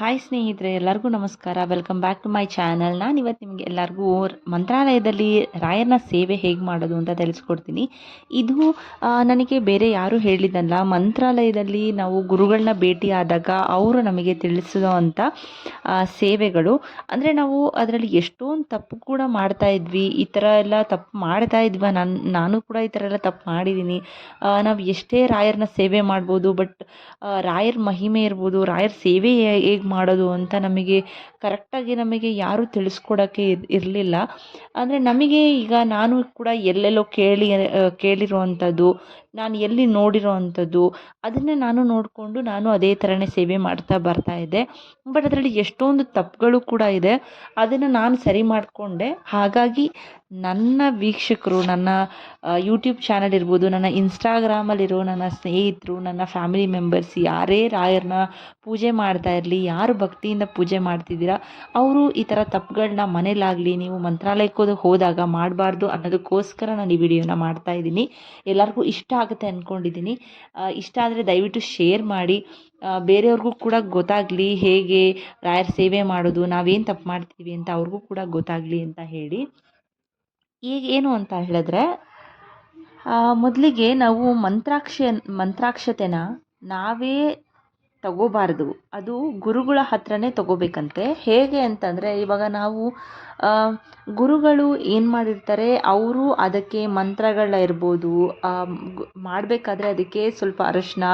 Hi ಸ್ನೇಹಿತರೆ, ಎಲ್ಲರಿಗೂ ನಮಸ್ಕಾರ. Welcome back to my channel ನಾನು ಇವತ್ತು ನಿಮಗೆ ಎಲ್ಲರಿಗೂ ಮಂತ್ರಾಲಯದಲ್ಲಿ ರಾಯರ್ನ ಸೇವೆ ಹೇಗೆ ಮಾಡೋದು ಅಂತ ತಿಳಿಸ್ಕೊಡ್ತೀನಿ. ಇದು ನನಗೆ ಬೇರೆ ಯಾರೂ ಹೇಳಿದ್ದಲ್ಲ ಮಂತ್ರಾಲಯದಲ್ಲಿ ನಾವು ಗುರುಗಳನ್ನ ಭೇಟಿಯಾದಾಗ ಅವರು ನಮಗೆ ತಿಳಿಸೋ ಅಂಥ ಸೇವೆಗಳು. ಅಂದರೆ ನಾವು ಅದರಲ್ಲಿ ಎಷ್ಟೊಂದು ತಪ್ಪು ಕೂಡ ಮಾಡ್ತಾ ಇದ್ವಿ. ಈ ಥರ ಎಲ್ಲ ತಪ್ಪು ಮಾಡ್ತಾ ಇದ್ವಿ. ನಾನು ನಾನು ಕೂಡ ಈ ಥರ ಎಲ್ಲ ತಪ್ಪು ಮಾಡಿದ್ದೀನಿ ನಾವು ಎಷ್ಟೇ ರಾಯರನ್ನ ಸೇವೆ ಮಾಡ್ಬೋದು, ಬಟ್ ರಾಯರ ಮಹಿಮೆ ಇರ್ಬೋದು, ರಾಯರ ಸೇವೆ ಹೇಗೆ ಮಾಡೋದು ಅಂತ ನಮಗೆ ಕರೆಕ್ಟಾಗಿ ನಮಗೆ ಯಾರೂ ತಿಳಿಸ್ಕೊಡೋಕ್ಕೆ ಇರಲಿಲ್ಲ. ಅಂದರೆ ನಮಗೆ ಈಗ ನಾನು ಕೂಡ ಎಲ್ಲೆಲ್ಲೋ ಕೇಳಿ ಕೇಳಿರೋ ಕೇಳಿರುವಂಥದ್ದು, ನಾನು ಎಲ್ಲಿ ನೋಡಿರೋ ಅಂಥದ್ದು ಅದನ್ನೇ ನಾನು ನೋಡಿಕೊಂಡು ನಾನು ಅದೇ ಥರನೇ ಸೇವೆ ಮಾಡ್ತಾ ಬರ್ತಾ ಇದ್ದೆ. ಬಟ್ ಅದರಲ್ಲಿ ಎಷ್ಟೊಂದು ತಪ್ಪುಗಳು ಕೂಡ ಇದೆ. ಅದನ್ನು ನಾನು ಸರಿ ಮಾಡಿಕೊಂಡೆ. ಹಾಗಾಗಿ ನನ್ನ ವೀಕ್ಷಕರು, ನನ್ನ ಯೂಟ್ಯೂಬ್ ಚಾನಲ್ ಇರ್ಬೋದು, ನನ್ನ ಇನ್ಸ್ಟಾಗ್ರಾಮಲ್ಲಿರೋ ನನ್ನ ಸ್ನೇಹಿತರು, ನನ್ನ ಫ್ಯಾಮಿಲಿ ಮೆಂಬರ್ಸ್ ಯಾರೇ ರಾಯರನ್ನ ಪೂಜೆ ಮಾಡ್ತಾ ಇರಲಿ, ಯಾರು ಭಕ್ತಿಯಿಂದ ಪೂಜೆ ಮಾಡ್ತಿದ್ದೀರಾ ಅವರು ಈ ಥರ ತಪ್ಪುಗಳನ್ನ ಮನೇಲಾಗಲಿ, ನೀವು ಮಂತ್ರಾಲಯಕ್ಕೆ ಹೋದಾಗ ಮಾಡಬಾರ್ದು ಅನ್ನೋದಕ್ಕೋಸ್ಕರ ನಾನು ಈ ವಿಡಿಯೋನ ಮಾಡ್ತಾ ಇದ್ದೀನಿ. ಎಲ್ಲರಿಗೂ ಇಷ್ಟ ಆಗುತ್ತೆ ಅಂದ್ಕೊಂಡಿದ್ದೀನಿ ಇಷ್ಟ ಆದರೆ ದಯವಿಟ್ಟು ಶೇರ್ ಮಾಡಿ. ಬೇರೆಯವ್ರಿಗೂ ಕೂಡ ಗೊತ್ತಾಗಲಿ ಹೇಗೆ ರಾಯರ ಸೇವೆ ಮಾಡೋದು, ನಾವೇನು ತಪ್ಪು ಮಾಡ್ತೀವಿ ಅಂತ ಅವ್ರಿಗೂ ಕೂಡ ಗೊತ್ತಾಗಲಿ ಅಂತ ಹೇಳಿ. ಈಗ ಏನು ಅಂತ ಹೇಳಿದ್ರೆ ಮೊದಲಿಗೆ ನಾವು ಮಂತ್ರಾಕ್ಷ ಮಂತ್ರಾಕ್ಷತೆನ ನಾವೇ ತಗೋಬಾರ್ದು. ಅದು ಗುರುಗಳ ಹತ್ರನೇ ತಗೋಬೇಕಂತೆ. ಹೇಗೆ ಅಂತಂದರೆ, ಇವಾಗ ನಾವು ಗುರುಗಳು ಏನು ಮಾಡಿರ್ತಾರೆ, ಅವರು ಅದಕ್ಕೆ ಮಂತ್ರಗಳ ಇರ್ಬೋದು ಮಾಡಬೇಕಾದ್ರೆ ಅದಕ್ಕೆ ಸ್ವಲ್ಪ ಅರಶಿನ,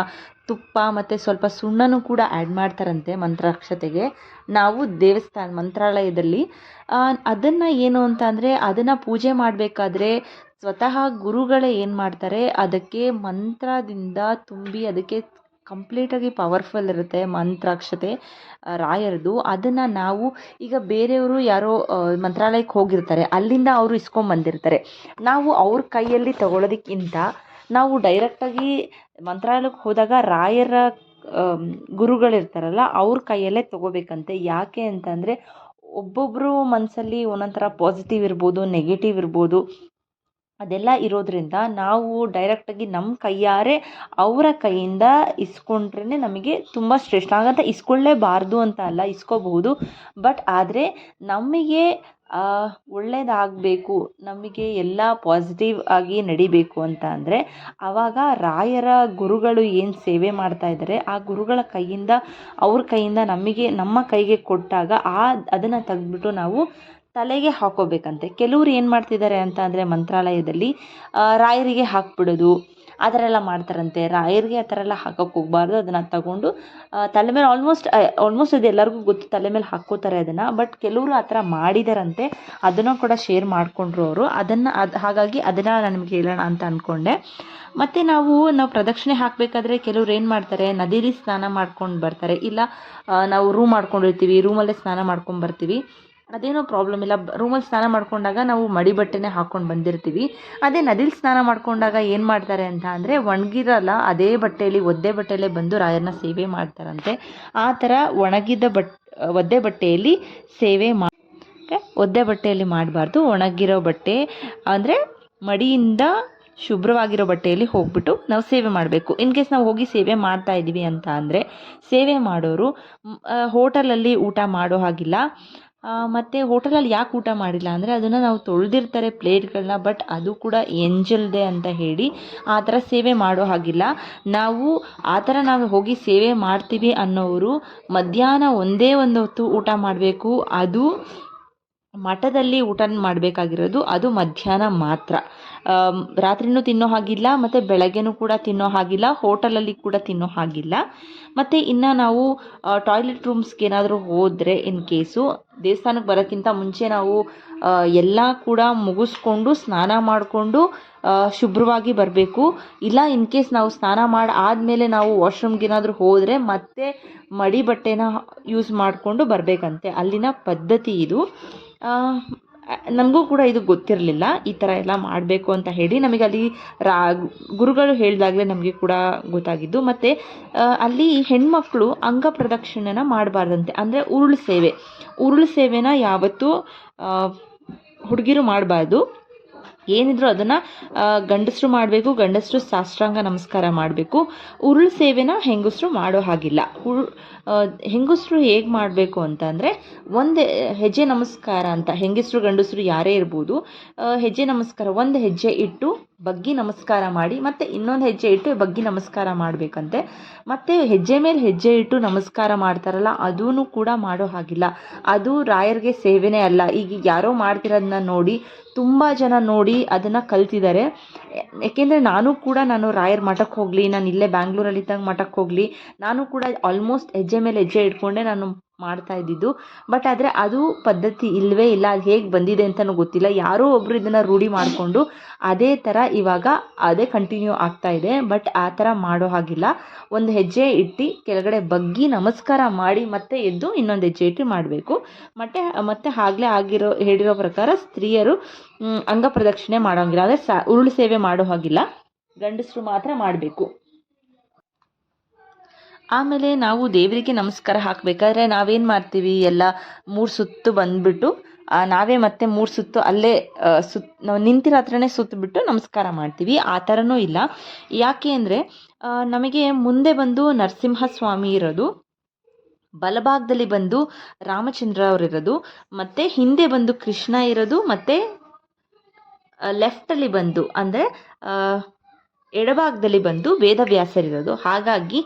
ತುಪ್ಪ ಮತ್ತು ಸ್ವಲ್ಪ ಸುಣ್ಣನೂ ಕೂಡ ಆ್ಯಡ್ ಮಾಡ್ತಾರಂತೆ ಮಂತ್ರಾಕ್ಷತೆಗೆ. ನಾವು ದೇವಸ್ಥಾನ, ಮಂತ್ರಾಲಯದಲ್ಲಿ ಅದನ್ನು ಏನು ಅಂತ ಅಂದರೆ, ಅದನ್ನು ಪೂಜೆ ಮಾಡಬೇಕಾದ್ರೆ ಸ್ವತಃ ಗುರುಗಳೇ ಏನು ಮಾಡ್ತಾರೆ, ಅದಕ್ಕೆ ಮಂತ್ರದಿಂದ ತುಂಬಿ ಅದಕ್ಕೆ ಕಂಪ್ಲೀಟಾಗಿ ಪವರ್ಫುಲ್ ಇರುತ್ತೆ ಮಂತ್ರಾಕ್ಷತೆ ರಾಯರದು. ಅದನ್ನು ನಾವು ಈಗ ಬೇರೆಯವರು ಯಾರೋ ಮಂತ್ರಾಲಯಕ್ಕೆ ಹೋಗಿರ್ತಾರೆ, ಅಲ್ಲಿಂದ ಅವರು ಇಸ್ಕೊಂಬಂದಿರ್ತಾರೆ ನಾವು ಅವ್ರ ಕೈಯಲ್ಲಿ ತಗೊಳ್ಳೋದಕ್ಕಿಂತ ನಾವು ಡೈರೆಕ್ಟಾಗಿ ಮಂತ್ರಾಲಯಕ್ಕೆ ಹೋದಾಗ ರಾಯರ ಗುರುಗಳಿರ್ತಾರಲ್ಲ, ಅವ್ರ ಕೈಯಲ್ಲೇ ತಗೋಬೇಕಂತೆ. ಯಾಕೆ ಅಂತಂದರೆ ಒಬ್ಬೊಬ್ಬರು ಮನಸ್ಸಲ್ಲಿ ಒಂದೊಂದು ಥರ ಪಾಸಿಟಿವ್ ಇರ್ಬೋದು ನೆಗೆಟಿವ್ ಇರ್ಬೋದು. ಅದೆಲ್ಲ ಇರೋದ್ರಿಂದ ನಾವು ಡೈರೆಕ್ಟಾಗಿ ನಮ್ಮ ಕೈಯಾರೆ ಅವರ ಕೈಯಿಂದ ಇಸ್ಕೊಂಡ್ರೇ ನಮಗೆ ತುಂಬ ಶ್ರೇಷ್ಠ. ಹಾಗಂತ ಇಸ್ಕೊಳ್ಳೇಬಾರ್ದು ಅಂತ ಅಲ್ಲ, ಇಸ್ಕೋಬಹುದು. ಬಟ್ ಆದರೆ ನಮಗೆ ಒಳ್ಳೆಯದಾಗಬೇಕು ನಮಗೆ ಎಲ್ಲ ಪಾಸಿಟಿವ್ ಆಗಿ ನಡಿಬೇಕು ಅಂತ ಅಂದರೆ ಆವಾಗ ರಾಯರ ಗುರುಗಳು ಏನು ಸೇವೆ ಮಾಡ್ತಾ ಇದ್ದಾರೆ ಆ ಗುರುಗಳ ಕೈಯಿಂದ ಅವ್ರ ಕೈಯಿಂದ ನಮಗೆ, ನಮ್ಮ ಕೈಗೆ ಕೊಟ್ಟಾಗ ಆ, ಅದನ್ನು ತೆಗೆದ್ಬಿಟ್ಟು ನಾವು ತಲೆಗೆ ಹಾಕೋಬೇಕಂತೆ. ಕೆಲವ್ರು ಏನು ಮಾಡ್ತಿದ್ದಾರೆ ಅಂತ ಅಂದರೆ ಮಂತ್ರಾಲಯದಲ್ಲಿ ರಾಯರಿಗೆ ಹಾಕ್ಬಿಡೋದು, ಆ ಥರ ಎಲ್ಲ ಮಾಡ್ತಾರಂತೆ. ರಾಯರಿಗೆ ಆ ಥರ ಎಲ್ಲ ಹಾಕೋಕೆ ಹೋಗಬಾರ್ದು. ಅದನ್ನು ತಗೊಂಡು ತಲೆ ಮೇಲೆ ಆಲ್ಮೋಸ್ಟ್ ಆಲ್ಮೋಸ್ಟ್ ಅದು ಎಲ್ಲರಿಗೂ ಗೊತ್ತು ತಲೆ ಮೇಲೆ ಹಾಕ್ಕೋತಾರೆ ಅದನ್ನು. ಬಟ್ ಕೆಲವರು ಆ ಥರ ಮಾಡಿದಾರಂತೆ. ಅದನ್ನು ಕೂಡ ಶೇರ್ ಮಾಡಿಕೊಂಡ್ರು ಅವರು. ಅದನ್ನು, ಅದು, ಹಾಗಾಗಿ ಅದನ್ನು ನಮಗೆ ಹೇಳೋಣ ಅಂತ ಅಂದ್ಕೊಂಡೆ ಮತ್ತು ನಾವು ನಾವು ಪ್ರದಕ್ಷಿಣೆ ಹಾಕಬೇಕಾದ್ರೆ ಕೆಲವ್ರು ಏನು ಮಾಡ್ತಾರೆ? ನದೀಲಿ ಸ್ನಾನ ಮಾಡ್ಕೊಂಡು ಬರ್ತಾರೆ. ಇಲ್ಲ ನಾವು ರೂಮ್ ಮಾಡ್ಕೊಂಡಿರ್ತೀವಿ. ರೂಮಲ್ಲೇ ಸ್ನಾನ ಮಾಡ್ಕೊಂಡು ಬರ್ತೀವಿ. ಅದೇನೋ ಪ್ರಾಬ್ಲಮ್ ಇಲ್ಲ. ರೂಮಲ್ಲಿ ಸ್ನಾನ ಮಾಡ್ಕೊಂಡಾಗ ನಾವು ಮಡಿ ಬಟ್ಟೆನೇ ಹಾಕ್ಕೊಂಡು ಬಂದಿರ್ತೀವಿ. ಅದೇ ನದಿಲಿ ಸ್ನಾನ ಮಾಡ್ಕೊಂಡಾಗ ಏನು ಮಾಡ್ತಾರೆ ಅಂತ ಅಂದರೆ ಒಣಗಿರಲ್ಲ, ಅದೇ ಬಟ್ಟೆಯಲ್ಲಿ ಒದ್ದೆ ಬಟ್ಟೆಯಲ್ಲೇ ಬಂದು ರಾಯರನ್ನ ಸೇವೆ ಮಾಡ್ತಾರಂತೆ. ಆ ಥರ ಒಣಗಿದ ಬಟ್, ಒದ್ದೆ ಬಟ್ಟೆಯಲ್ಲಿ ಸೇವೆ ಮಾ ಓಕೆ ಒದ್ದೆ ಬಟ್ಟೆಯಲ್ಲಿ ಮಾಡಬಾರ್ದು. ಒಣಗಿರೋ ಬಟ್ಟೆ ಅಂದರೆ ಮಡಿಯಿಂದ ಶುಭ್ರವಾಗಿರೋ ಬಟ್ಟೆಯಲ್ಲಿ ಹೋಗ್ಬಿಟ್ಟು ನಾವು ಸೇವೆ ಮಾಡಬೇಕು. ಇನ್ ಕೇಸ್ ನಾವು ಹೋಗಿ ಸೇವೆ ಮಾಡ್ತಾ ಇದ್ದೀವಿ ಅಂತ ಅಂದರೆ ಸೇವೆ ಮಾಡೋರು ಹೋಟೆಲಲ್ಲಿ ಊಟ ಮಾಡೋ ಹಾಗಿಲ್ಲ. ಮತ್ತು ಹೋಟೆಲಲ್ಲಿ ಯಾಕೆ ಊಟ ಮಾಡಿಲ್ಲ ಅಂದರೆ ಅದನ್ನು ನಾವು ತೊಳೆದಿರ್ತಾರೆ ಪ್ಲೇಟ್ಗಳನ್ನ ಬಟ್ ಅದು ಕೂಡ ಎಂಜಲ್ದೆ ಅಂತ ಹೇಳಿ ಆ ಥರ ಸೇವೆ ಮಾಡೋ ಹಾಗಿಲ್ಲ. ನಾವು ಆ ಥರ ನಾವು ಹೋಗಿ ಸೇವೆ ಮಾಡ್ತೀವಿ ಅನ್ನೋರು ಮಧ್ಯಾಹ್ನ ಒಂದೇ ಒಂದು ಹೊತ್ತು ಊಟ ಮಾಡಬೇಕು. ಅದು ಮಠದಲ್ಲಿ ಊಟ ಮಾಡಬೇಕಾಗಿರೋದು ಅದು ಮಧ್ಯಾಹ್ನ ಮಾತ್ರ. ರಾತ್ರಿನೂ ತಿನ್ನೋ ಹಾಗಿಲ್ಲ, ಮತ್ತು ಬೆಳಗ್ಗೆನೂ ಕೂಡ ತಿನ್ನೋ ಹಾಗಿಲ್ಲ, ಹೋಟೆಲಲ್ಲಿ ಕೂಡ ತಿನ್ನೋ ಹಾಗಿಲ್ಲ. ಮತ್ತು ಇನ್ನು ನಾವು ಟಾಯ್ಲೆಟ್ ರೂಮ್ಸ್ಗೆ ಏನಾದರೂ ಹೋದರೆ ಇನ್ ಕೇಸು ದೇವಸ್ಥಾನಕ್ಕೆ ಬರೋಕ್ಕಿಂತ ಮುಂಚೆ ನಾವು ಎಲ್ಲ ಕೂಡ ಮುಗಿಸ್ಕೊಂಡು ಸ್ನಾನ ಮಾಡಿಕೊಂಡು ಶುಭ್ರವಾಗಿ ಬರಬೇಕು. ಇಲ್ಲ, ಇನ್ ಕೇಸ್ ನಾವು ಸ್ನಾನ ಮಾಡಿ, ಆದಮೇಲೆ ನಾವು ವಾಶ್ರೂಮ್ಗೆ ಏನಾದರೂ ಹೋದರೆ ಮತ್ತೆ ಮಡಿ ಬಟ್ಟೆನ ಯೂಸ್ ಮಾಡಿಕೊಂಡು ಬರಬೇಕಂತೆ. ಅಲ್ಲಿನ ಪದ್ಧತಿ ಇದು. ನಮಗೂ ಕೂಡ ಇದು ಗೊತ್ತಿರಲಿಲ್ಲ. ಈ ಥರ ಎಲ್ಲ ಮಾಡಬೇಕು ಅಂತ ಹೇಳಿ ನಮಗೆ ಅಲ್ಲಿ ರಾ, ಗುರುಗಳು ಹೇಳಿದಾಗಲೇ ನಮಗೆ ಕೂಡ ಗೊತ್ತಾಗಿದ್ದು. ಮತ್ತು ಅಲ್ಲಿ ಹೆಣ್ಮಕ್ಳು ಅಂಗ ಪ್ರದಕ್ಷಿಣೆನ ಮಾಡಬಾರ್ದಂತೆ. ಅಂದರೆ ಉರುಳು ಸೇವೆ. ಉರುಳು ಸೇವೆನ ಯಾವತ್ತೂ ಹುಡುಗಿರು ಮಾಡಬಾರ್ದು. ಏನಿದ್ರು ಅದನ್ನು ಗಂಡಸರು ಮಾಡಬೇಕು, ಗಂಡಸರು ಸಾಷ್ಟಾಂಗ ನಮಸ್ಕಾರ ಮಾಡಬೇಕು. ಉರುಳು ಸೇವೆನ ಹೆಂಗಸರು ಮಾಡೋ ಹಾಗಿಲ್ಲ. ಉರು ಹೆಂಗಸರು ಹೇಗೆ ಮಾಡಬೇಕು ಅಂತಂದರೆ ಒಂದು ಹೆಜ್ಜೆ ನಮಸ್ಕಾರ ಅಂತ, ಹೆಂಗಸರು ಗಂಡಸರು ಯಾರೇ ಇರ್ಬೋದು ಹೆಜ್ಜೆ ನಮಸ್ಕಾರ, ಒಂದು ಹೆಜ್ಜೆ ಇಟ್ಟು ಬಗ್ಗಿ ನಮಸ್ಕಾರ ಮಾಡಿ, ಮತ್ತೆ ಇನ್ನೊಂದು ಹೆಜ್ಜೆ ಇಟ್ಟು ಬಗ್ಗಿ ನಮಸ್ಕಾರ ಮಾಡಬೇಕಂತೆ. ಮತ್ತು ಹೆಜ್ಜೆ ಮೇಲೆ ಹೆಜ್ಜೆ ಇಟ್ಟು ನಮಸ್ಕಾರ ಮಾಡ್ತಾರಲ್ಲ ಅದೂ ಕೂಡ ಮಾಡೋ ಹಾಗಿಲ್ಲ. ಅದು ರಾಯರಿಗೆ ಸೇವೆನೇ ಅಲ್ಲ. ಈಗ ಯಾರೋ ಮಾಡ್ತಿರೋದನ್ನ ನೋಡಿ, ತುಂಬ ಜನ ನೋಡಿ ಅದನ್ನು ಕಲ್ತಿದ್ದಾರೆ. ಯಾಕೆಂದರೆ ನಾನು ಕೂಡ ನಾನು ರಾಯರ್ ಮಠಕ್ಕೆ ಹೋಗಲಿ, ನಾನು ಇಲ್ಲೇ ಬ್ಯಾಂಗ್ಳೂರಲ್ಲಿ ಇದ್ದಾಗ ಮಠಕ್ಕೆ ಹೋಗಲಿ, ನಾನು ಕೂಡ ಆಲ್ಮೋಸ್ಟ್ ಹೆಜ್ಜೆ ಮೇಲೆ ಹೆಜ್ಜೆ ಇಟ್ಕೊಂಡೆ, ನಾನು ಮಾಡ್ತಾ ಇದ್ದಿದ್ದು. ಬಟ್ ಆದರೆ ಅದು ಪದ್ಧತಿ ಇಲ್ಲವೇ ಇಲ್ಲ, ಅದು ಹೇಗೆ ಬಂದಿದೆ ಅಂತಲೂ ಗೊತ್ತಿಲ್ಲ. ಯಾರೋ ಒಬ್ಬರು ಇದನ್ನು ರೂಢಿ ಮಾಡಿಕೊಂಡು ಅದೇ ಥರ ಇವಾಗ ಅದೇ ಕಂಟಿನ್ಯೂ ಆಗ್ತಾ ಇದೆ. ಬಟ್ ಆ ಥರ ಮಾಡೋ ಹಾಗಿಲ್ಲ. ಒಂದು ಹೆಜ್ಜೆ ಇಟ್ಟು ಕೆಳಗಡೆ ಬಗ್ಗಿ ನಮಸ್ಕಾರ ಮಾಡಿ ಮತ್ತೆ ಎದ್ದು ಇನ್ನೊಂದು ಹೆಜ್ಜೆ ಇಟ್ಟು ಮಾಡಬೇಕು. ಮತ್ತೆ ಮತ್ತೆ ಆಗಲೇ ಆಗಿರೋ, ಹೇಳಿರೋ ಪ್ರಕಾರ ಸ್ತ್ರೀಯರು ಅಂಗ ಪ್ರದಕ್ಷಿಣೆ ಮಾಡೋಂಗಿಲ್ಲ ಅಂದರೆ ಸ, ಉರುಳು ಸೇವೆ ಮಾಡೋ ಹಾಗಿಲ್ಲ. ಗಂಡಸರು ಮಾತ್ರ ಮಾಡಬೇಕು. ಆಮೇಲೆ ನಾವು ದೇವರಿಗೆ ನಮಸ್ಕಾರ ಹಾಕಬೇಕಾದ್ರೆ ನಾವೇನು ಮಾಡ್ತೀವಿ? ಎಲ್ಲ ಮೂರು ಸುತ್ತು ಬಂದುಬಿಟ್ಟು ನಾವೇ ಮತ್ತೆ ಮೂರು ಸುತ್ತು ಅಲ್ಲೇ ಸುತ್, ನಾವು ನಿಂತಿರೋ ಹತ್ರನೇ ಸುತ್ತಬಿಟ್ಟು ನಮಸ್ಕಾರ ಮಾಡ್ತೀವಿ. ಆ ಥರನೂ ಇಲ್ಲ. ಯಾಕೆ ಅಂದರೆ ನಮಗೆ ಮುಂದೆ ಬಂದು ನರಸಿಂಹ ಸ್ವಾಮಿ ಇರೋದು, ಬಲಭಾಗದಲ್ಲಿ ಬಂದು ರಾಮಚಂದ್ರ ಅವರಿರೋದು ಮತ್ತು ಹಿಂದೆ ಬಂದು ಕೃಷ್ಣ ಇರೋದು, ಮತ್ತು ಲೆಫ್ಟಲ್ಲಿ ಬಂದು, ಅಂದರೆ ಎಡಭಾಗದಲ್ಲಿ ಬಂದು ವೇದವ್ಯಾಸರಿರೋದು. ಹಾಗಾಗಿ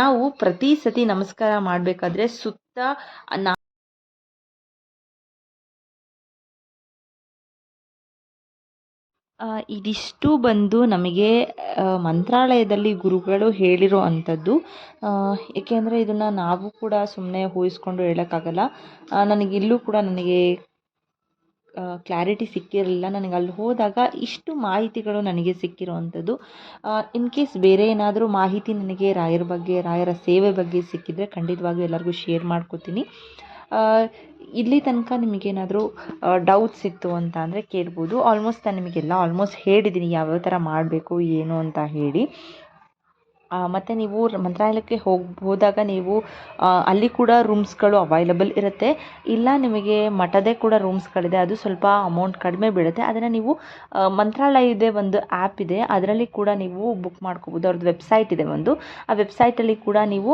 ನಾವು ಪ್ರತಿ ಸತಿ ನಮಸ್ಕಾರ ಮಾಡಬೇಕಾದ್ರೆ ಸುತ್ತ ನಾ ಇದಿಷ್ಟು ಬಂದು ನಮಗೆ ಮಂತ್ರಾಲಯದಲ್ಲಿ ಗುರುಗಳು ಹೇಳಿರೋ ಅಂಥದ್ದು. ಏಕೆಂದರೆ ಇದನ್ನು ನಾವು ಕೂಡ ಸುಮ್ಮನೆ ಊಹಿಸ್ಕೊಂಡು ಹೇಳೋಕ್ಕಾಗಲ್ಲ. ನನಗಿಲ್ಲೂ ಕೂಡ ನನಗೆ ಕ್ಲಾರಿಟಿ ಸಿಕ್ಕಿರಲಿಲ್ಲ. ನನಗೆ ಅಲ್ಲಿ ಹೋದಾಗ ಇಷ್ಟು ಮಾಹಿತಿಗಳು ನನಗೆ ಸಿಕ್ಕಿರುವಂಥದ್ದು. ಇನ್ ಕೇಸ್ ಬೇರೆ ಏನಾದರೂ ಮಾಹಿತಿ ನನಗೆ ರಾಯರ ಬಗ್ಗೆ, ರಾಯರ ಸೇವೆ ಬಗ್ಗೆ ಸಿಕ್ಕಿದರೆ ಖಂಡಿತವಾಗಿಯೂ ಎಲ್ಲರಿಗೂ ಶೇರ್ ಮಾಡ್ಕೋತೀನಿ. ಇಲ್ಲಿ ತನಕ ನಿಮಗೇನಾದರೂ ಡೌಟ್ಸ್ ಇತ್ತು ಅಂತ ಅಂದರೆ ಕೇಳ್ಬೋದು. ಆಲ್ಮೋಸ್ಟ್ ನಾನು ನಿಮಗೆಲ್ಲ ಆಲ್ಮೋಸ್ಟ್ ಹೇಳಿದ್ದೀನಿ ಯಾವ್ಯಾವ ಥರ ಮಾಡಬೇಕು, ಏನು ಅಂತ ಹೇಳಿ. ಮತ್ತು ನೀವು ಮಂತ್ರಾಲಯಕ್ಕೆ ಹೋಗಿ, ಹೋದಾಗ ನೀವು ಅಲ್ಲಿ ಕೂಡ ರೂಮ್ಸ್ಗಳು ಅವೈಲಬಲ್ ಇರುತ್ತೆ. ಇಲ್ಲ ನಿಮಗೆ ಮಠದೇ ಕೂಡ ರೂಮ್ಸ್ಗಳಿದೆ, ಅದು ಸ್ವಲ್ಪ ಅಮೌಂಟ್ ಕಡಿಮೆ ಬೀಳುತ್ತೆ. ಅದನ್ನು ನೀವು ಮಂತ್ರಾಲಯದ ಒಂದು ಆ್ಯಪ್ ಇದೆ. ಅದರಲ್ಲಿ ಕೂಡ ನೀವು ಬುಕ್ ಮಾಡ್ಕೋಬೋದು. ಅವ್ರದ್ದು ವೆಬ್ಸೈಟ್ ಇದೆ ಒಂದು. ಆ ವೆಬ್ಸೈಟಲ್ಲಿ ಕೂಡ ನೀವು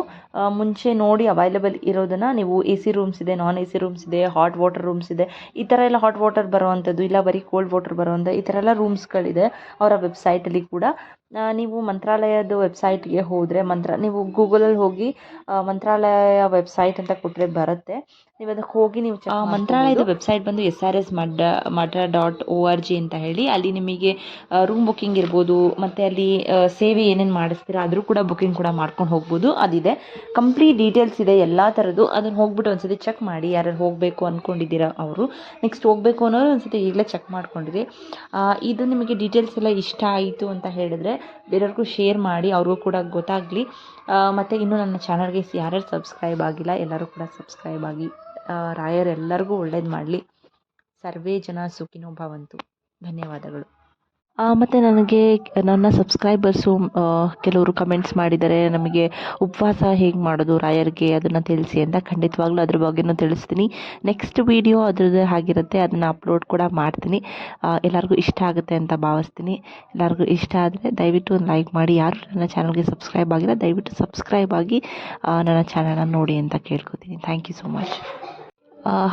ಮುಂಚೆ ನೋಡಿ ಅವೈಲಬಲ್ ಇರೋದನ್ನು ನೀವು ಎ ಸಿ ರೂಮ್ಸ್ ಇದೆ ನಾನ್ ಎ ಸಿ ರೂಮ್ಸ್ ಇದೆ ಹಾಟ್ ವಾಟರ್ ರೂಮ್ಸ್ ಇದೆ. ಈ ಥರ ಎಲ್ಲ ಹಾಟ್ ವಾಟರ್ ಬರುವಂಥದ್ದು, ಇಲ್ಲ ಬರೀ ಕೋಲ್ಡ್ ವಾಟರ್ ಬರುವಂಥ ಈ ಥರ ಎಲ್ಲ ರೂಮ್ಸ್ಗಳಿದೆ ಅವರ ವೆಬ್ಸೈಟಲ್ಲಿ ಕೂಡ ನೀವು ಮಂತ್ರಾಲಯದ ವೆಬ್ಸೈಟ್ಗೆ ಹೋದರೆ ಮಂತ್ರ ನೀವು ಗೂಗಲಲ್ಲಿ ಹೋಗಿ ಮಂತ್ರಾಲಯ ವೆಬ್ಸೈಟ್ ಅಂತ ಕೊಟ್ಟರೆ ಬರುತ್ತೆ. ನೀವು ಅದಕ್ಕೆ ಹೋಗಿ ನೀವು ಚೆಕ್ ಮಂತ್ರಾಲಯದ ವೆಬ್ಸೈಟ್ ಬಂದು ಎಸ್ ಆರ್ ಎಸ್ ಮಡ ಮಠ ಡಾಟ್ ಓ ಆರ್ ಜಿ ಅಂತ ಹೇಳಿ ಅಲ್ಲಿ ನಿಮಗೆ ರೂಮ್ ಬುಕ್ಕಿಂಗ್ ಇರ್ಬೋದು ಮತ್ತು ಅಲ್ಲಿ ಸೇವೆ ಏನೇನು ಮಾಡಿಸ್ತೀರಾ ಆದರೂ ಕೂಡ ಬುಕ್ಕಿಂಗ್ ಕೂಡ ಮಾಡ್ಕೊಂಡು ಹೋಗ್ಬೋದು. ಅದಿದೆ. ಕಂಪ್ಲೀಟ್ ಡೀಟೇಲ್ಸ್ ಇದೆ ಎಲ್ಲ ಥರದ್ದು ಅದನ್ನು ಹೋಗ್ಬಿಟ್ಟು ಒಂದ್ಸತಿ ಚೆಕ್ ಮಾಡಿ ಯಾರು ಹೋಗಬೇಕು ಅಂದ್ಕೊಂಡಿದ್ದೀರಾ ಅವರು. ನೆಕ್ಸ್ಟ್ ಹೋಗಬೇಕು ಅನ್ನೋರು ಒಂದ್ಸತಿ ಈಗಲೇ ಚೆಕ್ ಮಾಡ್ಕೊಂಡಿರಿ. ಇದು ನಿಮಗೆ ಡೀಟೇಲ್ಸ್ ಎಲ್ಲ ಇಷ್ಟ ಆಯಿತು ಅಂತ ಹೇಳಿದ್ರೆ ಬೇರೆಯವ್ರಿಗೂ ಶೇರ್ ಮಾಡಿ ಅವ್ರಿಗೂ ಕೂಡ ಗೊತ್ತಾಗಲಿ. ಮತ್ತು ಇನ್ನು ನನ್ನ ಚಾನಲ್ಗೆ ಯಾರ್ಯಾರು ಸಬ್ಸ್ಕ್ರೈಬ್ ಆಗಿಲ್ಲ ಎಲ್ಲರೂ ಕೂಡ ಸಬ್ಸ್ಕ್ರೈಬ್ ಆಗಿ. ಆ, ರಾಯರ್ ಎಲ್ಲರಿಗೂ ಒಳ್ಳೇದು ಮಾಡಲಿ. ಸರ್ವೇ ಜನ ಸುಖಿನೋ ಭವಂತು. ಧನ್ಯವಾದಗಳು. ಮತ್ತು ನನಗೆ ನನ್ನ ಸಬ್ಸ್ಕ್ರೈಬರ್ಸು ಕೆಲವರು ಕಮೆಂಟ್ಸ್ ಮಾಡಿದ್ದಾರೆ ನಮಗೆ ಉಪವಾಸ ಹೇಗೆ ಮಾಡೋದು ರಾಯರಿಗೆ ಅದನ್ನು ತಿಳಿಸಿ ಅಂತ ಖಂಡಿತವಾಗ್ಲೂ ಅದ್ರ ಬಗ್ಗೆನೂ ತಿಳಿಸ್ತೀನಿ. ನೆಕ್ಸ್ಟ್ ವೀಡಿಯೋ ಅದ್ರದ್ದು ಆಗಿರುತ್ತೆ ಅದನ್ನು ಅಪ್ಲೋಡ್ ಕೂಡ ಮಾಡ್ತೀನಿ. ಎಲ್ಲರಿಗೂ ಇಷ್ಟ ಆಗುತ್ತೆ ಅಂತ ಭಾವಿಸ್ತೀನಿ. ಎಲ್ಲರಿಗೂ ಇಷ್ಟ ಆದರೆ ದಯವಿಟ್ಟು ಒಂದು ಲೈಕ್ ಮಾಡಿ. ಯಾರು ನನ್ನ ಚಾನಲ್ಗೆ ಸಬ್ಸ್ಕ್ರೈಬ್ ಆಗಿಲ್ಲ ದಯವಿಟ್ಟು ಸಬ್ಸ್ಕ್ರೈಬ್ ಆಗಿ ನನ್ನ ಚಾನಲನ್ನು ನೋಡಿ ಅಂತ ಕೇಳ್ಕೊತೀನಿ. ಥ್ಯಾಂಕ್ ಯು ಸೊ ಮಚ್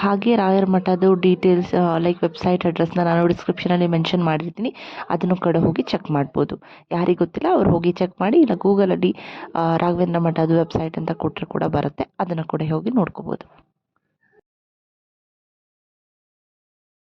ಹಾಗೆ ರಾಯರ ಮಠದ್ದು ಡೀಟೇಲ್ಸ್ ಲೈಕ್ ವೆಬ್ಸೈಟ್ ಅಡ್ರೆಸ್ನ ನಾನು ಡಿಸ್ಕ್ರಿಪ್ಷನಲ್ಲಿ ಮೆನ್ಷನ್ ಮಾಡಿರ್ತೀನಿ. ಅದನ್ನು ಕಡೆ ಹೋಗಿ ಚೆಕ್ ಮಾಡ್ಬೋದು. ಯಾರಿಗೆ ಗೊತ್ತಿಲ್ಲ ಅವ್ರು ಹೋಗಿ ಚೆಕ್ ಮಾಡಿ, ಇಲ್ಲ ಗೂಗಲಲ್ಲಿ ರಾಘವೇಂದ್ರ ಮಠದ್ದು ವೆಬ್ಸೈಟ್ ಅಂತ ಕೊಟ್ಟರೆ ಕೂಡ ಬರುತ್ತೆ. ಅದನ್ನು ಕೂಡ ಹೋಗಿ ನೋಡ್ಕೋಬೋದು.